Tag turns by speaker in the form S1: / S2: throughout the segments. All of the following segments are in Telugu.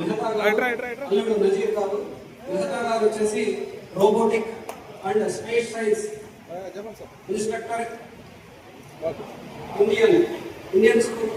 S1: అల్లుడు నజీర్ గారు మెహతా గారు వచ్చేసి robotic and space science instructor Indian Indian school.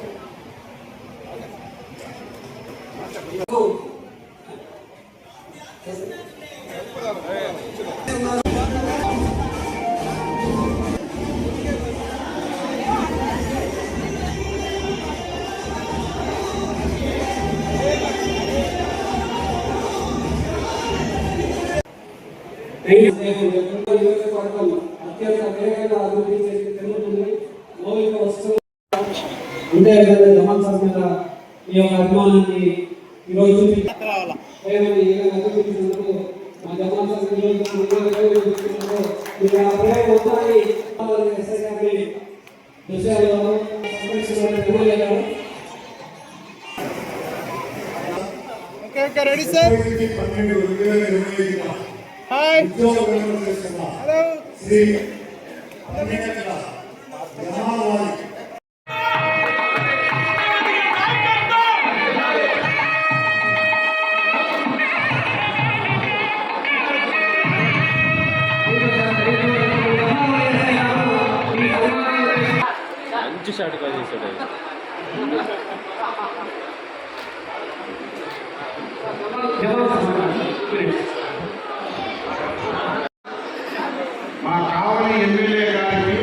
S1: అత్యంత వేగంగా అభివృద్ధి చేసి చెందుతుంది మౌలిక వస్తువులు ఉండే జమాన్ మీద ఈ యొక్క అభిమానాన్ని ఈరోజు చూపి ప్రేమని మా
S2: ఓకే ఓకే రెడీ సార్
S3: పన్నెండు రెండు వేల ఇరవై ఐదున
S2: హాయ్ హలో
S3: శ్రీ
S4: మంచి షాట్ కాల్ చేశాడు ఆయన.
S3: మా కావలి ఎమ్మెల్యే గారికి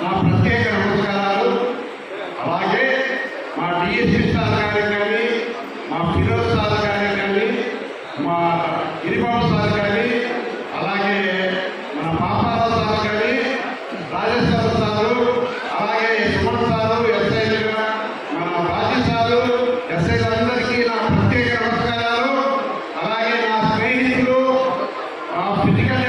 S3: నా ప్రత్యేక నమస్కారాలు అలాగే మా డిఎస్పీ సార్ గారికి కానీ మా ఫిరోజ్ సార్ గారికి కానీ మా గిరిబాబు సార్ కానీ అలాగే మన పాపారావు సార్ కానీ రాజేశ్వర సారు అలాగే సుమన్ సారు ఎస్ఐ మన బాజీ సారు ఎస్ఐలందరికీ నా ప్రత్యేక నమస్కారాలు. అలాగే నా స్నేహితులు ఆ ఫిజికల్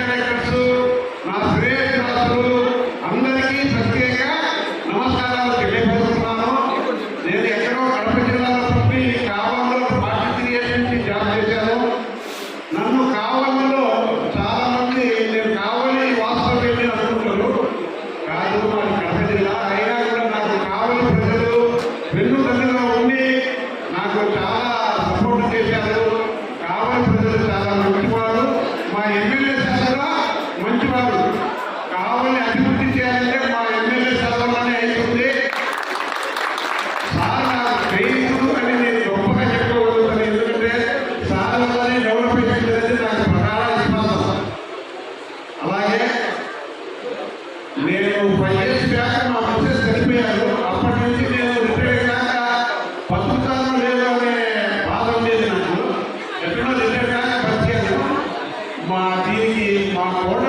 S3: మా దీనికి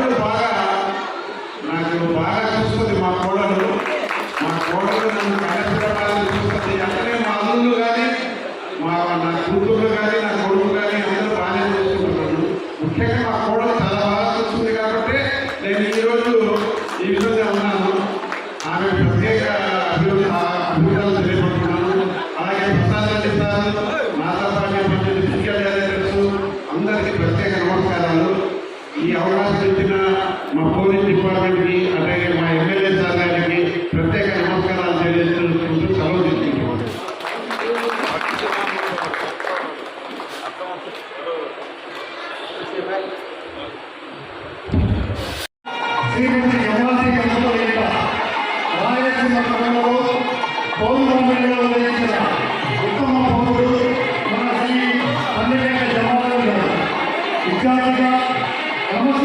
S3: ఈ అవకాశం ఇచ్చిన మా పోలీస్ డిపార్ట్మెంట్కి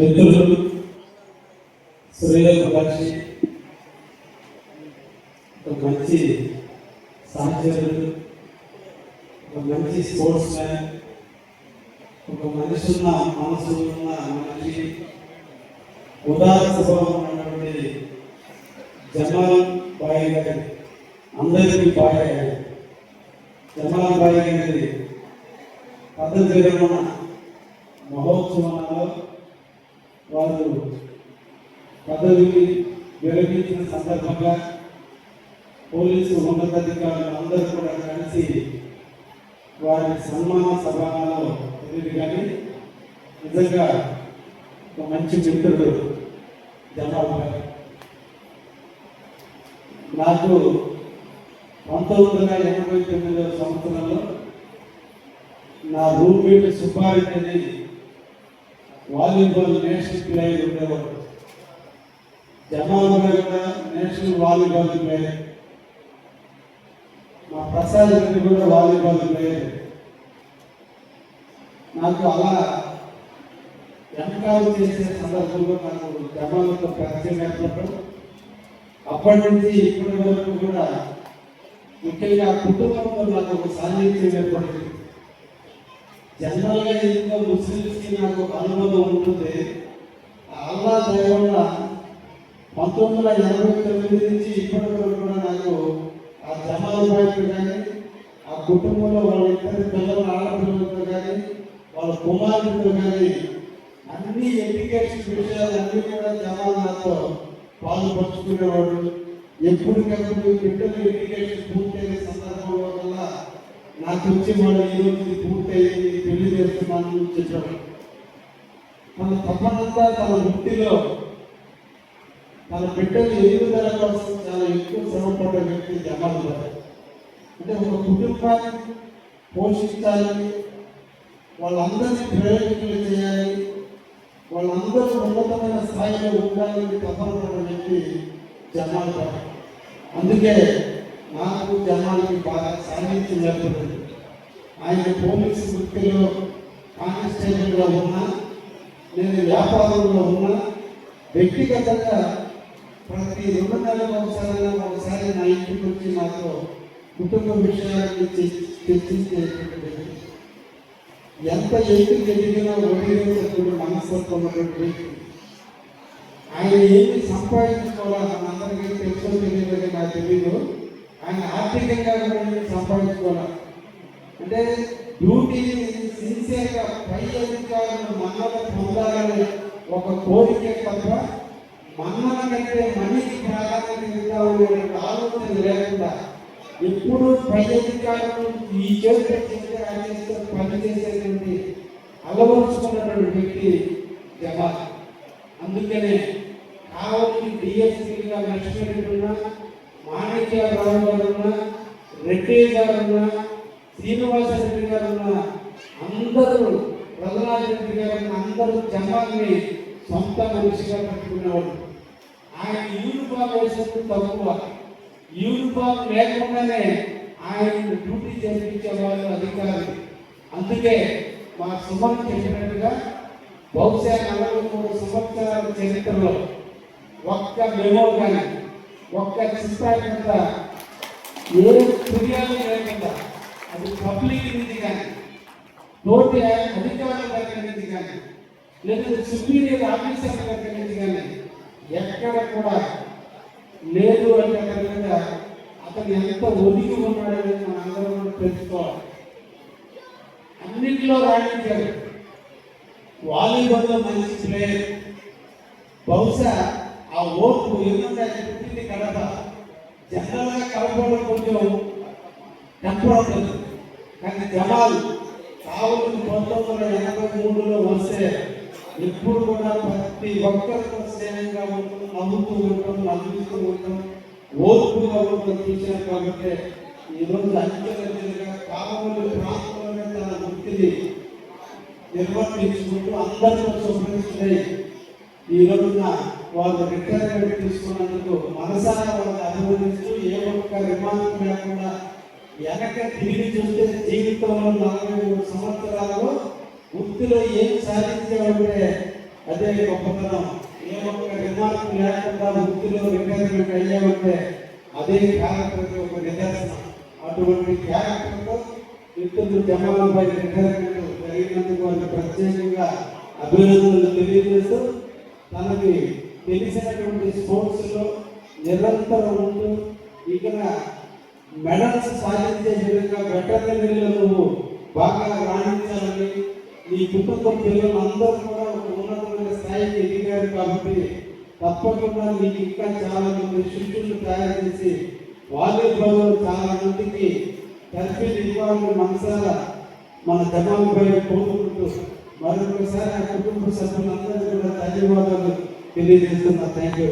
S1: మిత్రులు సూర్య మహర్షి ఒక మంచి సహచరుడు ఒక మంచి స్పోర్ట్స్ మ్యాన్ ఒక మనిషి ఉన్న మనసు ఉన్న మనిషి ఉదార స్వభావం ఉన్నటువంటి జమాల్ బాయ్ గారి అందరికీ బాయ్ జమాల్ బాయ్ గారి పద్ధతి విరమణ మహోత్సవంలో వారు పదవిని విరమించిన సందర్భంగా పోలీసు ఉన్నతాధికారులు అందరూ కూడా కలిసి వారి సన్మాన సభలో తెలియదు కానీ నిజంగా ఒక మంచి మిత్రుడు జనాభా. నాకు పంతొమ్మిది వందల ఎనభై తొమ్మిదవ సంవత్సరంలో నా రూమ్మేట్ సుబ్బారెడ్డి అనేది వాలీబాల్ నేషనల్ ప్లేయర్ ఉండేవారు జమాల్ కూడా నేషనల్ వాలీబాల్ ప్లేయర్ మా ప్రసాద్ రెడ్డి కూడా వాలీబాల్ ప్లేయర్ నాకు అలా వెనకాల చేసే సందర్భంలో నాకు జమాలతో పరిచయం ఏర్పడటం అప్పటి నుంచి ఇప్పటి వరకు కూడా ముఖ్యంగా కుటుంబంలో నాకు ఒక సాన్నిధ్యం ఏర్పడింది జనరల్గా ఇంట్లో ముస్లిమ్స్కి నాకు ఒక అనుభవం ఉంటుంది. అల్లా దయ పంతొమ్మిది వందల ఎనభై తొమ్మిది నుంచి ఇప్పటి వరకు కూడా నాకు ఆ జమాల పాయింట్లు కానీ ఆ కుటుంబంలో వాళ్ళ ఇద్దరు పిల్లల ఆడపిల్లలతో కానీ వాళ్ళ కుమారులతో కానీ అన్ని ఎడ్యుకేషన్ విషయాలు అన్ని కూడా జమాల్ నాతో పాలు పంచుకునేవాడు ఎప్పటికప్పుడు బిడ్డలు ఎడ్యుకేషన్ పూర్తయిన సందర్భంలో కల్లా నాకు వచ్చి వాడు ఈ రోజు ఇది పూర్తయింది పెళ్ళి చేస్తున్నాను అని చెప్పాడు తన తపనంతా తన వృత్తిలో తన బిడ్డలు ఎదుగుదల కోసం చాలా ఎక్కువ శ్రమపడ్డ వ్యక్తి జమాల్ అంటే ఒక కుటుంబాన్ని పోషించాలని వాళ్ళందరినీ ప్రయోజకులు చేయాలి వాళ్ళందరూ ఉన్నతమైన స్థాయిలో ఉండాలని తపన వ్యక్తి జమాల్ అందుకే నాకు జనాలకి బాగా సాధించి ఆయన పోలీసు వృత్తిలో కానిస్టేబుల్గా ఉన్నా నేను వ్యాపారంలో ఉన్నా వ్యక్తిగతంగా ప్రతి రెండు నెలలకు ఒకసారి ఒకసారి నా ఇంటికి వచ్చి నాతో కుటుంబ విషయాన్ని చర్చించేటువంటి ఎంత ఎత్తుకు ఎదిగినా వదిలేసేటువంటి మనస్తత్వం ఉన్నటువంటి ఆయన ఏమి సంపాదించుకోవాలి అందరికీ తెలుసో తెలియదు నాకు తెలియదు ఆయన ఆర్థికంగా కూడా సంపాదించుకోవాలి? అంటే డ్యూటీని సిన్సియర్గా పై అధికారులు మన్నన పొందాలని ఒక కోరిక తప్ప మన్నల కంటే మనీకి ప్రాధాన్యత ఇద్దామనే ఆలోచన లేకుండా ఎప్పుడు పై అధికారులు ఈ చేతి చేస్తే ఆ చేస్తే అలవరుచుకున్నటువంటి వ్యక్తి జవాన్ అందుకనే కావలి డిఎస్పీగా లక్ష్మీ ఉన్నా మాణిక్యరావు గారు ఉన్నా రెడ్డి గారు ఉన్నా శ్రీనివాస రెడ్డి గారు ఉన్న అందరూ ప్రహ్లాద్ గారు ఉన్న అందరూ జనాన్ని సొంత మనిషిగా పెట్టుకునేవాడు ఆయన యూనిఫామ్ వేసేందుకు తక్కువ. యూనిఫామ్ లేకుండానే ఆయన డ్యూటీ చేయించే వాళ్ళు అధికారులు. అందుకే మా సుమన్ చెప్పినట్టుగా బహుశా నలభై మూడు సంవత్సరాల చరిత్రలో ఒక్క మెమో కానీ ఒక్క చిత్రాన్ని ఏ ఫిర్యాదు లేకుండా పబ్లిక్ నుంచి కానీ తోటి అధికారుల దగ్గర నుంచి కానీ లేదా సుప్రీరియర్ ఆఫీసర్ల దగ్గర నుంచి కానీ ఎక్కడ కూడా లేదు అనే విధంగా అతను ఎంత ఒదిగి ఉన్నాడని మన అందరం తెలుసుకోవాలి. అన్నింటిలో రాణించాడు. వాలీబాల్లో మంచి ప్లేయర్. బహుశా ఆ ఓర్పు ఎందుకంటే ఆయన పుట్టింది కడప. జనరల్గా కడపలో కొంచెం టెంపర్ అవుతుంది కానీ జమాల్ కావులు పంతొమ్మిది వందల ఎనభై మూడులో వస్తే ఎప్పుడు కూడా ప్రతి ఒక్కరితో స్నేహంగా ఉంటాం నవ్వుతూ ఉంటాం నవ్వుతూ ఉంటాం ఓర్పుగా ఉంటాం చూశాను కాబట్టి ఈరోజు అంచెలంచెలుగా కావులు ప్రాంతంలోనే తన వృత్తిని నిర్వర్తించుకుంటూ అందరితో శుభ్రమిస్తున్నాయి ఈ రోజున వాళ్ళు రిటైర్మెంట్ తీసుకున్నందుకు మనసారా వాళ్ళని అభినందిస్తూ ఏ ఒక్క రిమాండ్ లేకుండా వెనక తిరిగి చూస్తే జీవితంలో నలభై మూడు సంవత్సరాలలో వృత్తిలో ఏం సాధించామంటే అదే గొప్పతనం. ఏ ఒక్క రిమార్క్ లేకుండా వృత్తిలో రిటైర్మెంట్ అయ్యామంటే అదే క్యారెక్టర్ ఒక నిదర్శనం. అటువంటి క్యారెక్టర్తో మిత్రులు జమాలపై రిటైర్మెంట్ జరిగినందుకు వారికి ప్రత్యేకంగా అభినందనలు తెలియజేస్తూ తనకి తెలిసినటువంటి స్పోర్ట్స్లో నిరంతరం ఉంటూ ఇక్కడ మెడల్స్ సాధించే విధంగా వెటర్నరీలో నువ్వు బాగా రాణించాలని నీ కుటుంబ పిల్లలు అందరూ కూడా ఒక ఉన్నతమైన స్థాయికి ఎదిగారు కాబట్టి తప్పకుండా నీకు ఇంకా చాలా మంది శిష్యులు తయారు చేసి వాలీబాల్ చాలా మందికి తర్ఫీదు ఇవ్వాలని మనసారా మన జమాలపై కోరుకుంటూ మరొకసారి ఆ కుటుంబ సభ్యులందరూ కూడా ధన్యవాదాలు తెలియజేస్తున్నా. Thank you